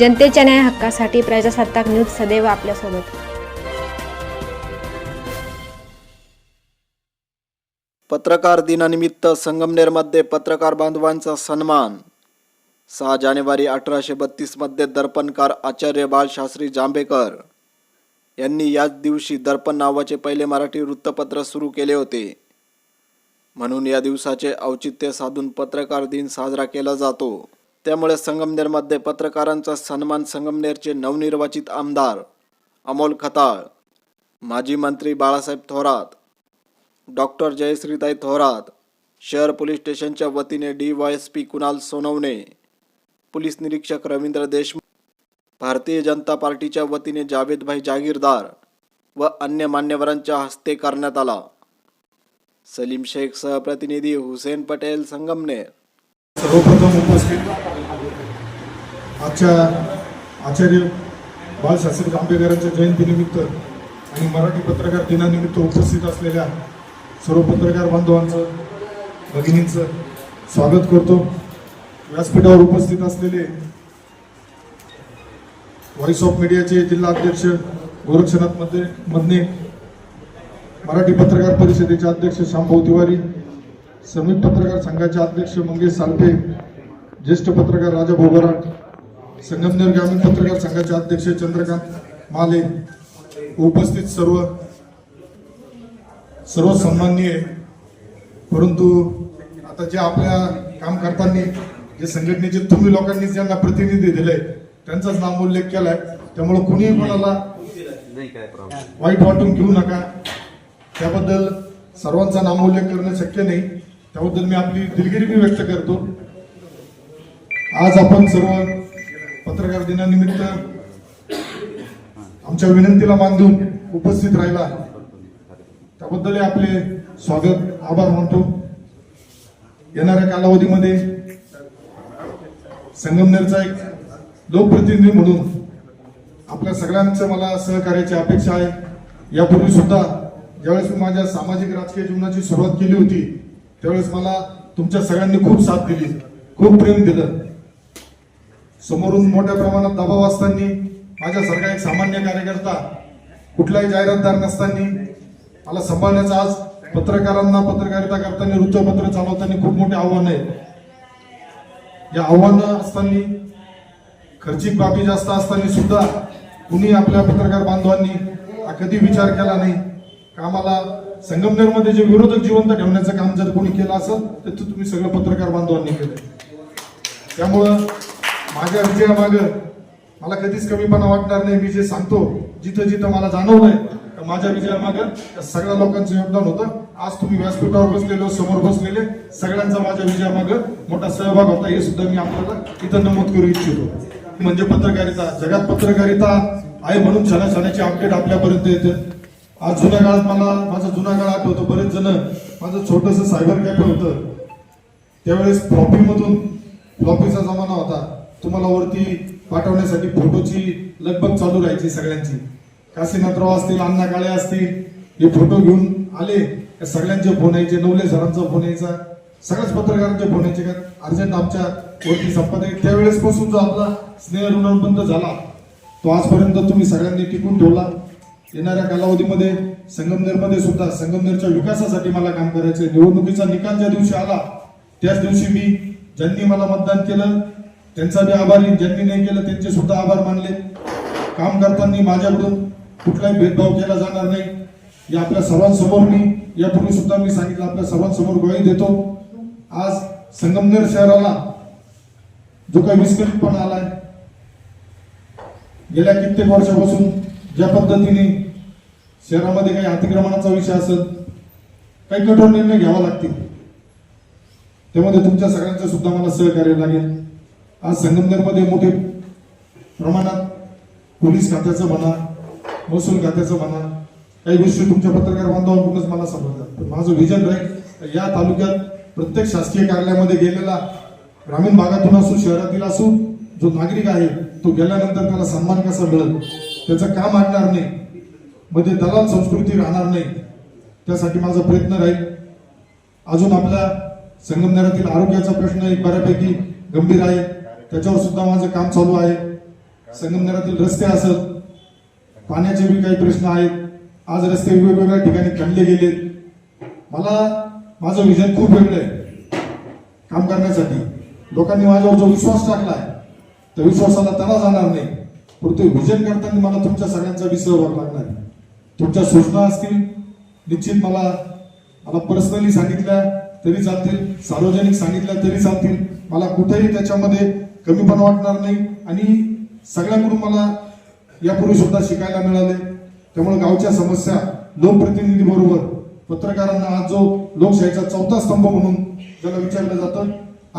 जनतेच्या न्याय हक्कासाठी प्रजासत्ताक न्यूज सदैव आपल्यासोबत. पत्रकार दिनानिमित्त संगमनेरमध्ये पत्रकार बांधवांचा सन्मान. सहा जानेवारी अठराशे बत्तीसमध्ये दर्पणकार आचार्य बाळशास्त्री जांभेकर यांनी याच दिवशी दर्पण नावाचे पहिले मराठी वृत्तपत्र सुरू केले होते. म्हणून या दिवसाचे औचित्य साधून पत्रकार दिन साजरा केला जातो. त्यामुळे संगमनेरमध्ये पत्रकारांचा सन्मान संगमनेरचे नवनिर्वाचित आमदार अमोल खताळ माजी मंत्री बाळासाहेब थोरात डॉक्टर जयश्रीताई थोरात शहर पोलीस स्टेशनच्या वतीने D Y S P Kunal Sonawane police निरीक्षक रवींद्र देशमुख भारतीय जनता पार्टीच्या वतीने जावेदभाई जागीरदार व अन्य मान्यवरांच्या हस्ते करण्यात आला. सलीम शेख सहप्रतिनिधी हुसेन पटेल संगमनेर. सर्वप्रथम उपस्थित आजच्या आचार्य बाळशास्त्री जांभेकरांच्या जयंतीनिमित्त आणि मराठी पत्रकार दिनानिमित्त उपस्थित असलेल्या सर्व पत्रकार बांधवांचं भगिनींचं स्वागत करतो. व्यासपीठावर उपस्थित असलेले व्हॉइस ऑफ मीडियाचे जिल्हा अध्यक्ष गोरक्षनाथमध्ये मधने मराठी पत्रकार परिषदेचे अध्यक्ष शामभाऊ तिवारी संयुक्त पत्रकार संघाचे अध्यक्ष मंगेश सालपे ज्येष्ठ पत्रकार राजा भोगराट संगमनेर ग्रामीण पत्रकार संघाचे अध्यक्ष चंद्रकांत माले उपस्थित सर्व सर्व सन्माननीय परंतु आता जे आपल्या काम करताना जे संघटनेचे तुम्ही लोकांनी ज्यांना प्रतिनिधी दिले त्यांचाच नामोल्लेख केलाय. त्यामुळे कुणीही कोणाला वाईट वाटून घेऊ नका. त्याबद्दल सर्वांचा नामोल्लेख करणं शक्य नाही. त्याबद्दल मी आपली दिलगिरी व्यक्त करतो. आज आपण सर्व पत्रकार दिनानिमित्त आमच्या विनंतीला मान देऊन उपस्थित राहिला. त्याबद्दल आपले स्वागत आभार मानतो. येणाऱ्या कालावधीमध्ये संगमनेरचा एक लोकप्रतिनिधी म्हणून आपल्या सगळ्यांचं मला सहकार्याची अपेक्षा आहे. यापूर्वी सुद्धा ज्यावेळेस मी माझ्या सामाजिक राजकीय जीवनाची सुरुवात केली होती त्यावेळेस मला तुमच्या सगळ्यांनी खूप साथ दिली खूप प्रेम दिलं. समोरून मोठ्या प्रमाणात दबाव असताना माझ्यासारखा एक सामान्य कार्यकर्ता कुठलाही जाहिरातदार नसताना मला सांभाळण्याचं आज पत्रकारांना पत्रकारिता करताना वृत्तपत्र चालवताना खूप मोठे आव्हान आहे. या आव्हानं असताना खर्चिक बाबी जास्त असताना सुद्धा कुणी आपल्या पत्रकार बांधवांनी हा कधी विचार केला नाही. कामाला संगमनेरमध्ये जे विरोधक जिवंत ठेवण्याचं काम जर कोणी केलं असेल तर ते तुम्ही सगळं पत्रकार बांधवांनी केलं. त्यामुळं माझ्या विजयामागं मला कधीच कमीपणा वाटणार नाही मी जे सांगतो जिथं जिथं मला जाणवलंय का माझ्या विजयामागं त्या सगळ्या लोकांचं योगदान होतं. आज तुम्ही व्यासपीठावर बसलेलो समोर बसलेले सगळ्यांचा माझ्या विजयामागं मोठा सहभाग होता हे सुद्धा मी आपल्याला इथं नमूद करू इच्छितो. म्हणजे पत्रकारिता जगात पत्रकारिता आहे म्हणून क्षणा क्षणाची अपडेट आपल्यापर्यंत येते. आज जुन्या काळात मला माझा जुना काळ आठवतो. बरेच जण माझं छोटस सायबर कॅफे होतं. त्यावेळेस फ्लॉपी मधून फ्लॉपीचा जमाना होता. तुम्हाला वरती पाठवण्यासाठी फोटोची लगबग चालू राहायची सगळ्यांची. काशीनाथराव असतील अण्णा काळे असतील हे फोटो घेऊन आले का सगळ्यांचे फोन यायचे नवले सरांचा फोन यायचा सगळ्याच पत्रकारांचे फोन यायचे का अर्जंट आमच्या वरती संपादक त्यावेळेस पासून जो आपला स्नेह ऋणबंध झाला तो आजपर्यंत तुम्ही सगळ्यांनी टिकून ठेवला. येणाऱ्या कालावधीमध्ये संगमनेरमध्ये सुद्धा संगमनेरच्या विकासासाठी मला काम करायचं निवडणुकीचा निकाल ज्या दिवशी आला त्याच दिवशी मी ज्यांनी मला मतदान केलं त्यांचा मी आभारी ज्यांनी नाही केलं त्यांचे सुद्धा आभार मानले. काम करताना माझ्याकडून कुठलाही भेदभाव केला जाणार नाही. या आपल्या सर्वांसमोर मी यापूर्वी सुद्धा मी सांगितलं आपल्या सर्वांसमोर ग्वाही देतो. आज संगमनेर शहराला जो काही विस्कळीतपणा आलाय गेल्या कित्येक वर्षापासून ज्या पद्धतीने शहरामध्ये काही अतिक्रमणाचा विषय असेल काही कठोर निर्णय घ्यावा लागतील. त्यामध्ये तुमच्या सगळ्यांचं सुद्धा मला सहकार्य लागेल. आज संगमनेरमध्ये मोठे प्रमाणात पोलीस खात्याचं म्हणा महसूल खात्याचं म्हणा काही गोष्टी तुमच्या पत्रकार बांधवांकडूनच मला समजतात. पण माझं विजन राहील या तालुक्यात प्रत्येक शासकीय कार्यालयामध्ये गेलेला ग्रामीण भागातून असू शहरातील असू जो नागरिक आहे तो गेल्यानंतर त्याला सन्मान कसा मिळेल? त्याचं काम आणणार नाही. मध्ये दलाल संस्कृती राहणार नाही. त्यासाठी माझा प्रयत्न राहील. अजून आपल्या संगमनेरातील आरोग्याचा प्रश्न एक बऱ्यापैकी गंभीर आहे. त्याच्यावर सुद्धा माझं काम चालू आहे. संगमनेरातील रस्ते असत पाण्याचे बी काही प्रश्न आहेत. आज रस्ते वेगवेगळ्या ठिकाणी खणले गेलेत. मला माझं विजन खूप वेगळं आहे. काम करण्यासाठी. लोकांनी माझ्यावर जो विश्वास टाकलाय त्या विश्वासाला तडा जाणार नाही. परंतु विजन करताना मला तुमच्या सगळ्यांचा बी सहभाग लागणार. आहे. तुमच्या सूचना असतील निश्चित मला मला पर्सनली सांगितल्या तरी चालतील सार्वजनिक सांगितल्या तरी चालतील. मला कुठेही त्याच्यामध्ये कमी पण वाटणार नाही आणि सगळ्यांकडून मला यापूर्वी सुद्धा शिकायला मिळाले. त्यामुळे गावच्या समस्या लोकप्रतिनिधी बरोबर पत्रकारांना आज जो लोकशाहीचा चौथा स्तंभ म्हणून ज्याला विचारलं जातं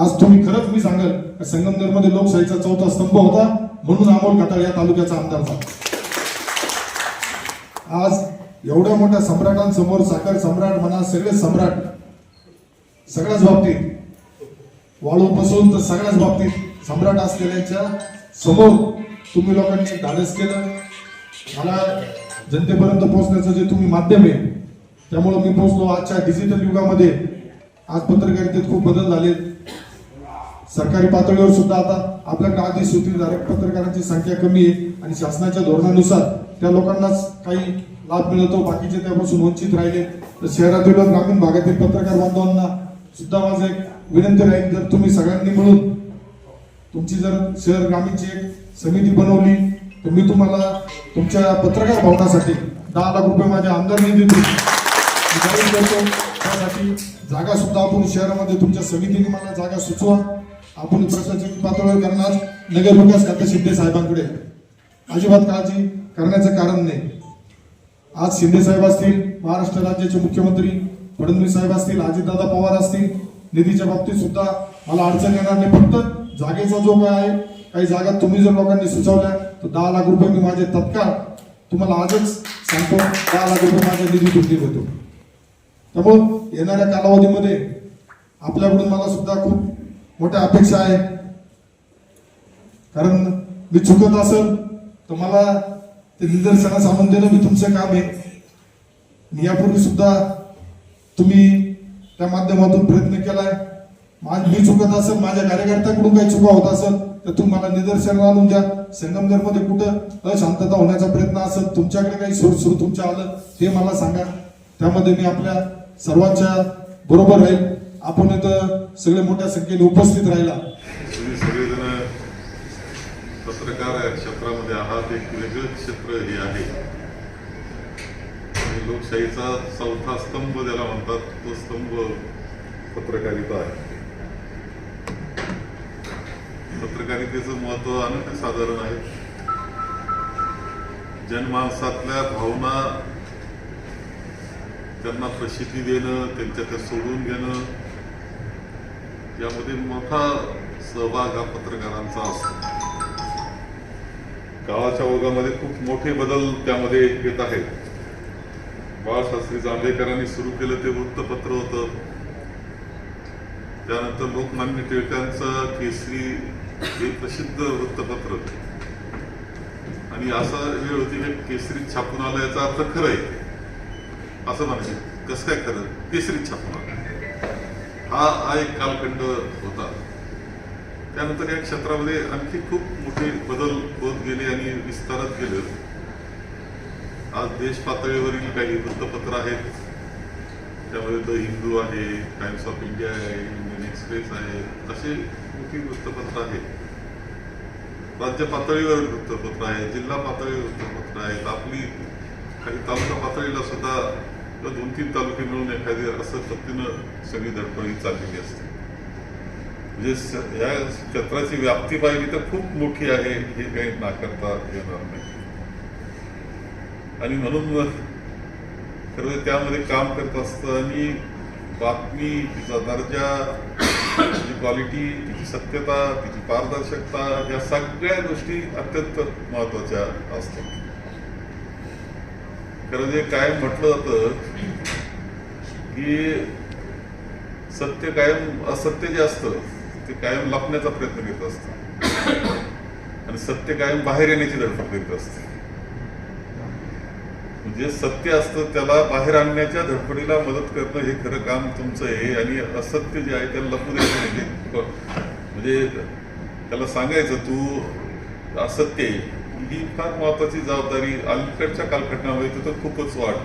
आज तुम्ही खरंच मी सांगेल संगमनेरमध्ये लोकशाहीचा चौथा स्तंभ होता म्हणून अमोल खताळ या तालुक्याचा आमदार झाला. आज एवढ्या मोठ्या सम्राटांसमोर साखर सम्राट म्हणा सगळे सम्राट सगळ्याच बाबतीत वाळूपासून तर सगळ्याच बाबतीत सम्राट असलेल्यांच्या समोर तुम्ही लोकांनी धाडस केलं. मला जनतेपर्यंत पोहोचण्याचं जे तुम्ही माध्यम आहे त्यामुळं मी पोहोचलो. आजच्या डिजिटल युगामध्ये आज पत्रकारितेत खूप बदल झाले. सरकारी पातळीवर सुद्धा आता आपल्याकडे आधी सूत्रधारक पत्रकारांची संख्या कमी आहे आणि शासनाच्या धोरणानुसार त्या लोकांनाच काही लाभ मिळतो. बाकीचे त्यापासून वंचित राहिले. तर शहरातील ग्रामीण भागातील पत्रकार बांधवांना सुद्धा माझं एक विनंती राहील. जर तुम्ही सगळ्यांनी मिळून तुमची जर शहर ग्रामीणची एक समिती बनवली तर मी तुम्हाला तुमच्या पत्रकार भवनासाठी दहा लाख रुपये माझ्या आमदार निधीतून करतो. त्यासाठी जागा सुद्धा आपण शहरामध्ये तुमच्या समितीने मला जागा सुचवा. आपण प्रशासकीय पातळीवर करणार. नगर विकास खाते शिंदे साहेबांकडे. अजिबात काळजी करण्याचं कारण नाही. आज शिंदे साहेब असतील महाराष्ट्र राज्याचे मुख्यमंत्री फडणवीस साहेब असतील अजितदादा पवार असतील निधीच्या बाबतीत सुद्धा मला अडचण येणार नाही. फक्त जागेचा जो काय आहे काही जागा तुम्ही जर लोकांनी सुचवल्या तर दहा लाख रुपये मी माझे तत्काळ तुम्हाला आजच सांगतो दहा लाख रुपये माझ्या निधीतून देतो त्यामुळं येणाऱ्या कालावधीमध्ये आपल्याकडून मला सुद्धा खूप मोठ्या अपेक्षा आहे. कारण मी चुकत असेल तर मला ते निदर्शनास आणून देणं मी तुमचं काम आहे. मी यापूर्वी सुद्धा तुम्ही त्या माध्यमातून प्रयत्न केलाय. मा- मी चुकत असेल माझ्या कार्यकर्त्याकडून काही चुका होत असेल तर तुम्ही मला निदर्शन आणून द्या. संगमनेरमध्ये कुठं अशांतता होण्याचा प्रयत्न असेल तुमच्याकडे काही सुरू सुरू तुमच्या आलं हे मला सांगा. त्यामध्ये मी आपल्या सर्वांच्या बरोबर राहील. आपण इथं सगळे मोठ्या संख्येने उपस्थित राहिला. तुम्ही सगळेजण पत्रकार क्षेत्रामध्ये आहात. एक वेगळं क्षेत्र हे आहे. लोकशाहीचा चौथा स्तंभ ज्याला म्हणतात तो स्तंभ पत्रकारिता आहे. पत्रकारितेचं महत्त्व अनन्यसाधारण आहे. जनमानसातल्या भावना त्यांना प्रसिद्धी देणं त्यांच्या त्या सोडून घेणं यामध्ये मोठा सहभाग हा पत्रकारांचा असतो. गावाच्या ओघामध्ये खूप मोठे बदल त्यामध्ये येत आहेत. बाळशास्त्री जांभेकरांनी सुरू केलं ते वृत्तपत्र होतं. त्यानंतर लोकमान्य टिळकांचं केसरी हे प्रसिद्ध वृत्तपत्र आणि असा वेळ होती की केसरीत छापून आल्याचा अर्थ खरं आहे. असं म्हणजे कसं काय खरं? केसरीत छापून आलं. हा हा एक कालखंड होता. त्यानंतर या क्षेत्रामध्ये आणखी खूप मोठे बदल होत गेले आणि विस्तारत गेले. आज देश पातळीवरील काही वृत्तपत्र आहेत. त्यामध्ये द हिंदू आहे टाइम्स ऑफ इंडिया आहे इंडियन एक्सप्रेस आहे. असे मोठी वृत्तपत्र आहे. राज्य पातळीवर वृत्तपत्र आहे जिल्हा पातळीवर वृत्तपत्र आहेत आपली काही तालुका पातळीला सुद्धा दोन तीन तालुके मिळून एखादी असं पद्धतीनं सगळी धडपडी चाललेली असते. म्हणजे या क्षेत्राची व्याप्ती पाहिली तर खूप मोठी आहे हे काही नाकारता येणार नाही. आणि म्हणून खरं त्यामध्ये काम करत असताना बातमी दर्जा क्वालिटी तिची सत्यता तिची पारदर्शकता या सगळ्या गोष्टी अत्यंत महत्त्वाच्या असतात. खरं जे कायम म्हटलं जातं की सत्य कायम असत्य जे असतं ते कायम लपण्याचा प्रयत्न करत असतं. आणि सत्य कायम बाहेर येण्याची धडपड करीत असते. जे सत्य असतं त्याला बाहेर आणण्याच्या धडपडीला मदत करणं हे खरं काम तुमचं आहे आणि असत्य जे आहे त्याला लपू द्यायचं नाही. म्हणजे त्याला सांगायचं तू असत्य आहे. ही फार महत्वाची जबाबदारी अलीकडच्या कालखंडामध्ये तिथं खूपच वाढ.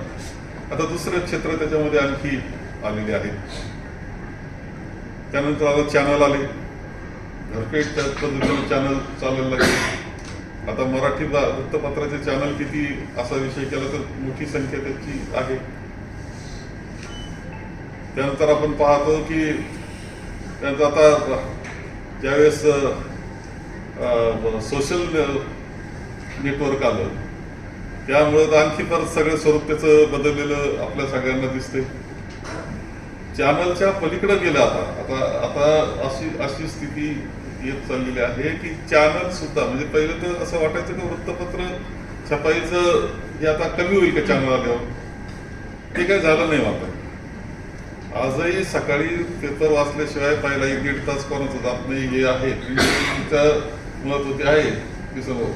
आता दुसरं क्षेत्र त्याच्यामध्ये आणखी आलेले आहेत. त्यानंतर आता चॅनल आले. घरपेट त्या पद्धतीने चॅनल चालायला लागले. आता मराठी वृत्तपत्राचे चॅनल किती असा विषय केला तर मोठी संख्या त्याची आहे. त्यानंतर आपण पाहतो की त्यांचं आता ज्यावेळेस सोशल नेटवर्क आलं त्यामुळं आणखी परत सगळं स्वरूप त्याचं बदललेलं आपल्या सगळ्यांना दिसते चॅनलच्या पलीकडे गेलं आता. आता आता अशी अशी स्थिती येत चाललेली आहे की चॅनल सुद्धा म्हणजे पहिलं तर असं वाटायचं की वृत्तपत्र छपाईचं हे आता कमी होईल का चॅनल आल्यावर? ते काय झालं नाही मात्र. आजही सकाळी पेपर वाचल्याशिवाय पहिला एक दीड तास कोणाचं जात नाही हे आहे. महत्त्व ते आहे की समोर.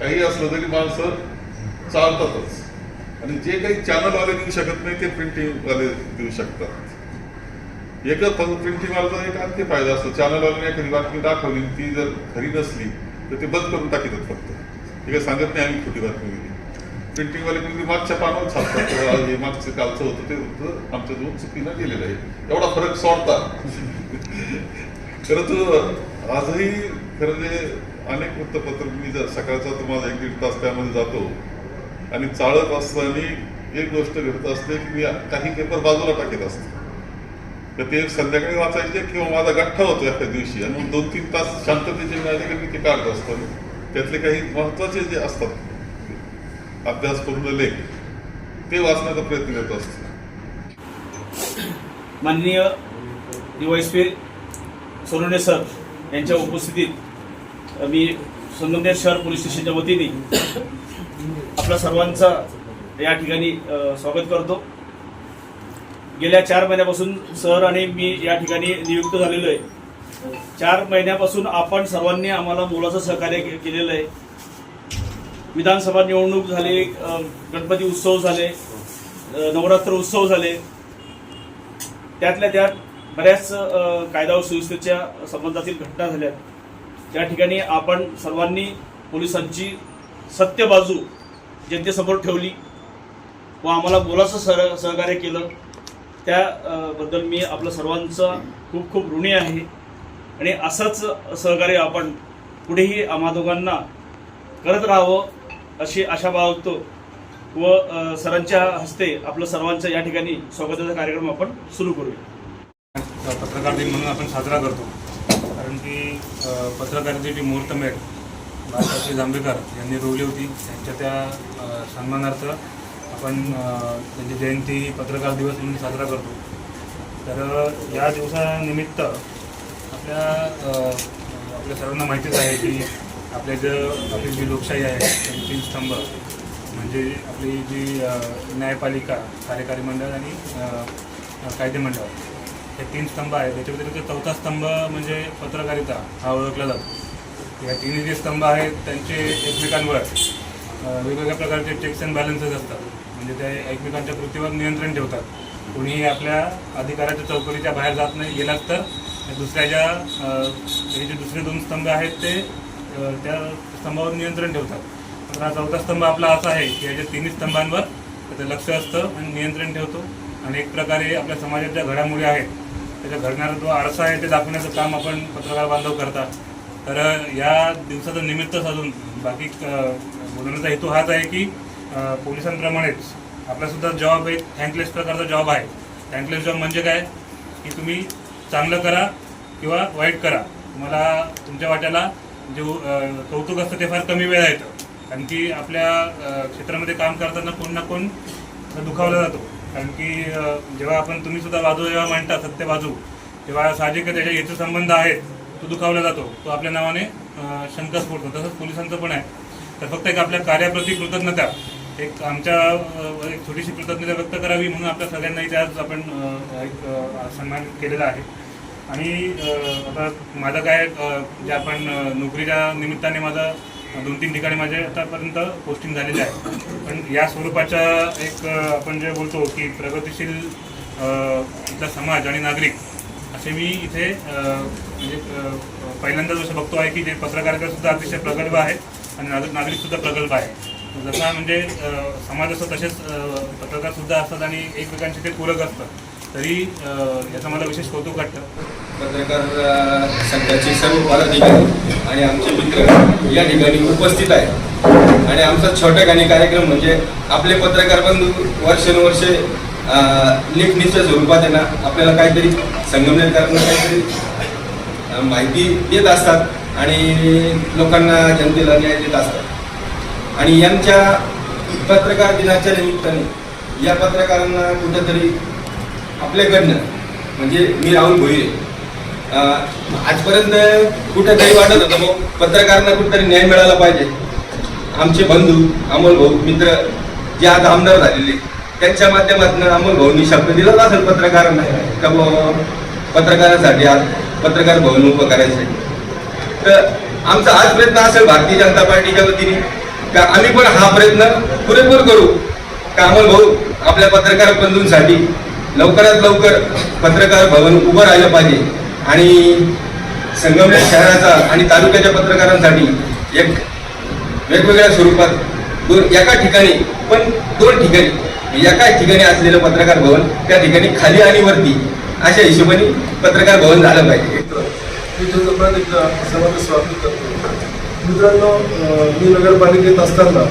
काही असलं तरी माणसं चालतातच. आणि जे काही चॅनलवाले देऊ शकत नाही ते प्रिंटिंगवाले देऊ शकतात. एकच फक्त एक आणखी फायदा असतो. चॅनलवाल्याने एखादी बातमी दाखवली ती जर खरी नसली तर ते बंद करून टाकतात फक्त. हे सांगत नाही आम्ही खोटी बातमी दिली. प्रिंटिंगवाले म्हणजे मागच्या पानावर छापतात. हे मागचं कालचं होतं ते होतं. आमच्या दोन चुकीनं गेलेलं आहे. एवढा फरक सोडता. खरं तर आजही खरं जे अनेक वृत्तपत्र मी जर सकाळचा तर माझा एक दीड तास त्यामध्ये जातो. आणि चाळत असताना एक गोष्ट घडत असते की मी काही पेपर बाजूला टाकत असतो. तर ते संध्याकाळी वाचायचे किंवा माझा गठ्ठा होतो एखाद्या दिवशी. आणि मग दोन तीन तास शांततेचे मिळाले की मी ते काढत असतो. त्यातले काही महत्त्वाचे जे असतात अभ्यासपूर्ण लेख ते वाचण्याचा प्रयत्न करत असतो. माननीय डीवायसपी सोनवणे सर यांच्या उपस्थितीत मी संगमनेर शहर पोलीस स्टेशनच्या वतीने आपल्या सर्वांचा या ठिकाणी स्वागत करतो. गेल्या चार महिन्यापासून सर आणि मी या ठिकाणी नियुक्त झालेलो आहे. चार महिन्यापासून आपण सर्वांनी आम्हाला मोलाचं सहकार्य के- केलेलं आहे. विधानसभा निवडणूक झाली गणपती उत्सव झाले नवरात्र उत्सव झाले. त्यातल्या त्यात बऱ्याच कायदा व सुव्यवस्थेच्या संबंधातील घटना झाल्या त्या ठिकाणी आपण सर्वांनी पोलिसांची सत्य बाजू जनतेसमोर ठेवली व आम्हाला मोलाचं सह सहकार्य केलं. त्याबद्दल मी आपलं सर्वांचं खूप खूप ऋणी आहे. आणि असंच सहकार्य आपण पुढेही आम्हा दोघांना करत राहावं अशी आशा बाळगतो व सरांच्या हस्ते आपलं सर्वांचं या ठिकाणी स्वागताचा कार्यक्रम आपण सुरू करूया. पत्रकार दिन म्हणून आपण साजरा करतो. कारण की अ, पत्रकारितेची मुहूर्तमेढ बाळासाहेब जांभेकर यांनी रोवली होती त्यांच्या त्या सन्मानार्थ आपण त्यांची जयंती पत्रकार दिवस म्हणून साजरा करतो. तर या दिवसानिमित्त आपल्या आपल्या सर्वांना माहितीच आहे की आपल्या जे आपली जी लोकशाही आहे तीन स्तंभ. म्हणजे आपली जी न्यायपालिका कार्यकारी मंडळ आणि कायदेमंडळ कायदे मंडळ. हे तीन स्तंभ आहेत. त्याच्या व्यतिरिक्त चौथा स्तंभ म्हणजे पत्रकारिता हा ओळखला जातो. या तिन्ही जे स्तंभ आहेत त्यांचे एकमेकांवर वेगवेगळ्या प्रकारचे चेक्स अँड बॅलन्सेस असतात. म्हणजे ते एकमेकांच्या कृतीवर नियंत्रण ठेवतात. कोणीही आपल्या अधिकाराच्या चौकटीच्या बाहेर जात नाही गेलात तर दुसऱ्याच्या दुसऱ्या ज्या हे जे दुसरे दोन स्तंभ आहेत ते त्या स्तंभावर नियंत्रण ठेवतात. तर हा चौथा स्तंभ आपला असा आहे की याच्या तिन्ही स्तंभांवर त्याचं लक्ष असतं आणि नियंत्रण ठेवतो. आणि एक प्रकारे आपल्या समाजात ज्या घडामोडी आहेत त्याच्या घडणारा जो आरसा आहे ते दाखवण्याचं काम आपण पत्रकार बांधव करतात. तर या दिवसाचं निमित्त साधून बाकी बोलण्याचा हेतू हाच आहे की पोलिसांप्रमाणेच. आपलासुद्धा जॉब एक थँकलेस प्रकारचा जॉब आहे. थँकलेस जॉब म्हणजे काय? की तुम्ही चांगलं करा किंवा वाईट करा. तुम्हाला तुमच्या वाट्याला जे कौतुक असतं ते फार कमी वेळा येतं. कारण की आपल्या क्षेत्रामध्ये काम करताना कोण ना कोण दुखावला जातो. कारण की जेव्हा आपण तुम्ही सुद्धा बाजू जेव्हा मांडता सत्य बाजू तेव्हा साहजिक त्याच्या याचे संबंध आहेत. तो दुखावला जातो. तो आपल्या नावाने शंकास्फोट होतो. तसंच पोलिसांचं पण आहे. तर फक्त एक आपल्या कार्याप्रती कृतज्ञता. एक आमच्या एक छोटीशी कृतज्ञता व्यक्त करावी म्हणून आपल्या सगळ्यांना इथे आज आपण एक सन्मान केलेला आहे. आणि आता माझं काय जे आपण नोकरीच्या निमित्ताने माझं दोन तीन ठिकाणी माझे आतापर्यंत पोस्टिंग झालेले आहे. पण या स्वरूपाच्या एक आपण जे बोलतो की प्रगतिशील इथला समाज आणि नागरिक असे मी इथे म्हणजे पहिल्यांदाच असं बघतो आहे की जे पत्रकारिता सुद्धा अतिशय प्रगल्भ आहे आणि नागरिकसुद्धा नागरिक सुद्धा प्रगल्भ आहे. जसा म्हणजे समाज असतो तसेच पत्रकार सुद्धा असतात आणि एकमेकांशी ते पूरक असतात. तरी याचा याचं मला विशेष कौतुक वाटतं. पत्रकार संघाचे सर्व पदाधिकारी आणि आमचे मित्र या ठिकाणी उपस्थित आहेत. आणि आमचा छोट्या गाणी कार्यक्रम म्हणजे आपले पत्रकार बंधू वर्षानुवर्षे अ, लेखणीच्या स्वरूपात आहे ना आपल्याला काहीतरी संगमनेरकरांना काहीतरी माहिती देत असतात आणि लोकांना जनतेला न्याय देत असतात. आणि यांच्या पत्रकार दिनाच्या निमित्ताने या पत्रकारांना कुठंतरी आपल्याकडनं म्हणजे मी राहुल भोईरे आजपर्यंत आजपर्यंत काही वाटत होतं मग पत्रकारांना कुठंतरी न्याय मिळाला पाहिजे. आमचे बंधू अमोल भाऊ मित्र जे आज आमदार झालेले त्यांच्या माध्यमातून अमोल भाऊंनी शब्द दिलाच असेल पत्रकारांना का बुवा पत्रकारांसाठी आज पत्रकार भवन उभं करायचं तर आमचा आज प्रयत्न असेल भारतीय जनता पार्टीच्या वतीने. का आम्ही पण हा प्रयत्न पुरेपूर करू. का भाऊ आपल्या पत्रकार बंधूंसाठी लवकरात लवकर पत्रकार भवन उभं राहिलं पाहिजे. आणि संगमनेर शहराचा आणि तालुक्याच्या पत्रकारांसाठी एक वेगवेगळ्या स्वरूपात दोन एका ठिकाणी पण दोन ठिकाणी एका ठिकाणी असलेलं पत्रकार भवन त्या ठिकाणी खाली आणि वरती अशा हिशोबाने पत्रकार भवन झालं पाहिजे. मी तुझं पण एकदा सर्वांचं स्वागत करतो. मित्रांनो मी नगरपालिकेत असताना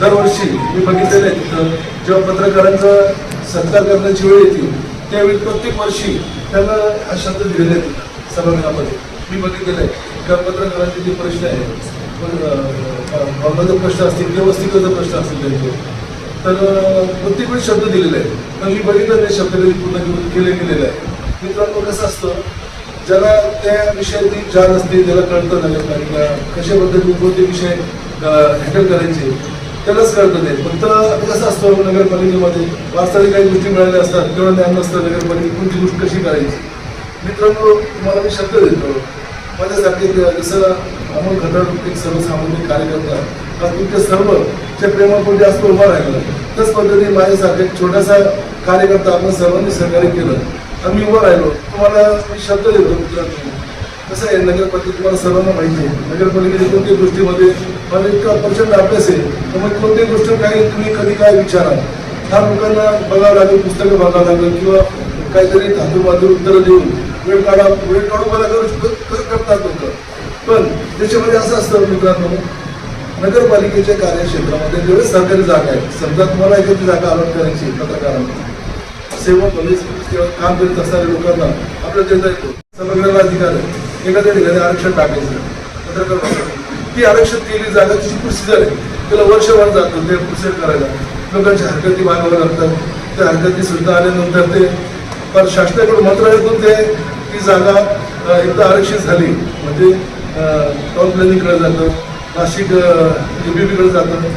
दरवर्षी मी बघितलेलं आहे तिथं जेव्हा पत्रकारांचा सत्कार करण्याची वेळ येते त्यावेळी प्रत्येक वर्षी त्यांना हा शब्द दिलेले आहेत सभागृहामध्ये. मी बघितलेलं आहे. का पत्रकारांचे जे प्रश्न आहेत भावनाचे प्रश्न असतील किंवा वस्तिकाचे प्रश्न असतील त्यांचे तर प्रत्येक वेळी शब्द दिलेले आहे पण मी बघितलं नाही शब्द पूर्ण केले- केले गेलेले आहे मित्रांनो कसं असतं ज्याला त्या विषयातली जाण असते ज्याला कळतं नगरपालिका कशा पद्धतीने कोणते विषय हँडल करायचे त्यालाच कळतं नाही. फक्त कसं असतं नगरपालिकेमध्ये वारसाने काही गोष्टी मिळाल्या असतात तेवढं ज्ञान नसतं नगरपालिकेत कोणती गोष्ट कशी करायची? मित्रांनो तुम्हाला मी शब्द देतो. माझ्यासारखे जसं अमोल खतर एक सर्वसामान्य कार्यकर्ता तुमच्या सर्व त्या प्रेमापुढे जास्त उभा राहिला त्याच पद्धतीने माझ्यासारखा एक छोटासा कार्यकर्ता आपण सर्वांनी सहकार्य केलं. आम्ही मी उभं राहिलो. तुम्हाला मी शब्द देतो कसं आहे नगरपालिका तुम्हाला सर्वांना माहिती आहे. नगरपालिकेच्या कोणत्याही गोष्टीमध्ये मला इतका प्रचंड अभ्यास आहे. तर मग कोणत्याही गोष्ट काही तुम्ही कधी काय विचारा ह्या लोकांना बघावं लागेल पुस्तकं बघावं लागेल किंवा काहीतरी धातूबाजू उत्तरं देऊन वेळ काढा वेळ काढून मला करू करतात लोक पण त्याच्यामध्ये असं असतं मित्रांनो नगरपालिकेच्या कार्यक्षेत्रामध्ये जेवढे सरकारी जागा आहेत समजा तुम्हाला एखादी जागा अलॉट करायची पत्रकारांना सेवा पोलीस किंवा काम करीत असणाऱ्या लोकांना आपल्याला देता येतो सभागृहाला अधिकार आहे एखाद्या ठिकाणी आरक्षण टाकायचं. पत्रकार ती आरक्षण केली जागा तिची प्रोसिजर आहे त्याला वर्षभर जातं ते प्रोसिजर करायला. लोकांच्या हरकती मागाव्या लागतात त्या हरकती सुद्धा आल्यानंतर ते पण शासनाकडून मंत्रालयातून ते म्हणजे, ती जागा एकदा आरक्षित झाली. म्हणजे टाउन प्लॅनिंगकडे जातं नाशिक एबीपीकडे जातं.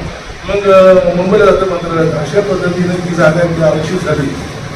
मग मुंबईला जातं मंत्रालयात. अशा पद्धतीने ती जागा आरक्षित झाली.